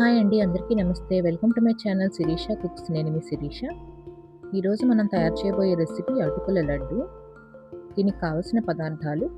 Hi అండి అందరికీ నమస్తే. Welcome to my channel Sirisha cooks. నేను మీ శిరీష. ఈరోజు మనం తయారు చేయబోయే రెసిపీ అటుకుల లడ్డు. దీనికి కావలసిన పదార్థాలు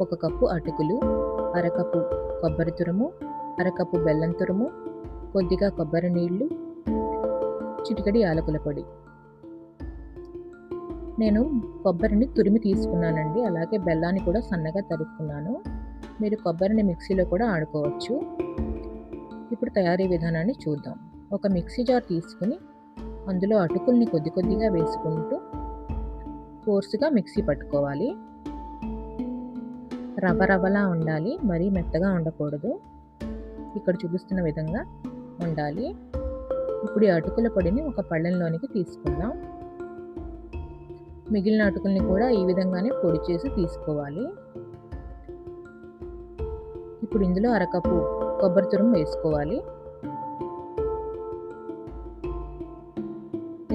ఒక కప్పు అటుకులు అరకప్పు కొబ్బరి తురుము అరకప్పు బెల్లం తురుము కొద్దిగా కొబ్బరి నీళ్ళు చిటికడి యాలకుల పొడి. నేను కొబ్బరిని తురిమి తీసుకున్నానండి. అలాగే బెల్లాన్ని కూడా సన్నగా తరుక్కున్నాను. మీరు కొబ్బరిని మిక్సీలో కూడా ఆడుకోవచ్చు. ఇప్పుడు తయారీ విధానాన్ని చూద్దాం. ఒక మిక్సీ జార్ తీసుకుని అందులో అటుకుల్ని కొద్ది కొద్దిగా వేసుకుంటూ కోర్సుగా మిక్సీ పట్టుకోవాలి. రవ్వ రవ్వలా ఉండాలి మరీ మెత్తగా ఉండకూడదు. ఇక్కడ చూపిస్తున్న విధంగా ఉండాలి. ఇప్పుడు ఈ అటుకుల పొడిని ఒక పళ్ళెంలోనికి తీసుకుందాం. మిగిలిన అటుకుల్ని కూడా ఈ విధంగానే పొడి చేసి తీసుకోవాలి. ఇప్పుడు ఇందులో అరకప్పు కొబ్బరి తురుము వేసుకోవాలి.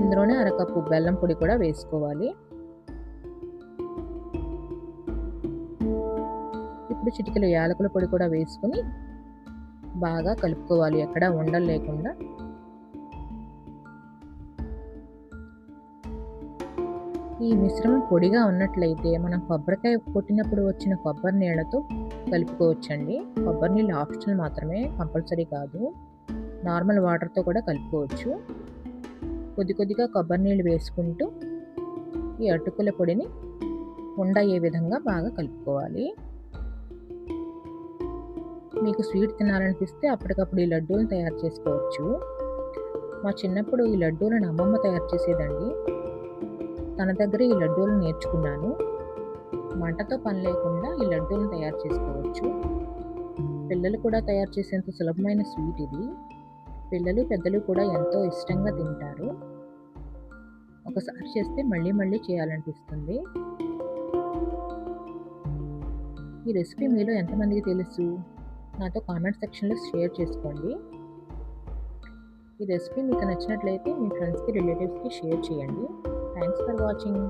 ఇందులోనే అరకప్పు బెల్లం పొడి కూడా వేసుకోవాలి. ఇప్పుడు చిటికలు యాలకుల పొడి కూడా వేసుకుని బాగా కలుపుకోవాలి. ఎక్కడ ఉండలు లేకుండా. ఈ మిశ్రమం పొడిగా ఉన్నట్లయితే మనం కొబ్బరికాయ కొట్టినప్పుడు వచ్చిన కొబ్బరి నీళ్ళతో కలుపుకోవచ్చండి. కొబ్బరి నీళ్ళు ఆప్షనల్ మాత్రమే కంపల్సరీ కాదు. నార్మల్ వాటర్తో కూడా కలుపుకోవచ్చు. కొద్ది కొద్దిగా కొబ్బరి నీళ్ళు వేసుకుంటూ ఈ అటుకుల పొడిని ఉండయ్యే విధంగా బాగా కలుపుకోవాలి. మీకు స్వీట్ తినాలనిపిస్తే అప్పటికప్పుడు ఈ లడ్డూలను తయారు చేసుకోవచ్చు. మా చిన్నప్పుడు ఈ లడ్డూలను అమ్మమ్మ తయారు చేసేదండి. తన దగ్గర ఈ లడ్డూలు నేర్చుకున్నాను. మంటతో పని లేకుండా ఈ లడ్డూలను తయారు చేసుకోవచ్చు. పిల్లలు కూడా తయారు చేసేంత సులభమైన స్వీట్ ఇది. పిల్లలు పెద్దలు కూడా ఎంతో ఇష్టంగా తింటారు. ఒకసారి చేస్తే మళ్ళీ మళ్ళీ చేయాలనిపిస్తుంది. ఈ రెసిపీ మీలో ఎంతమందికి తెలుసు? నాతో కామెంట్ సెక్షన్లో షేర్ చేసుకోండి. ఈ రెసిపీ మీకు నచ్చినట్లయితే మీ ఫ్రెండ్స్కి రిలేటివ్స్కి షేర్ చేయండి. Thanks for watching.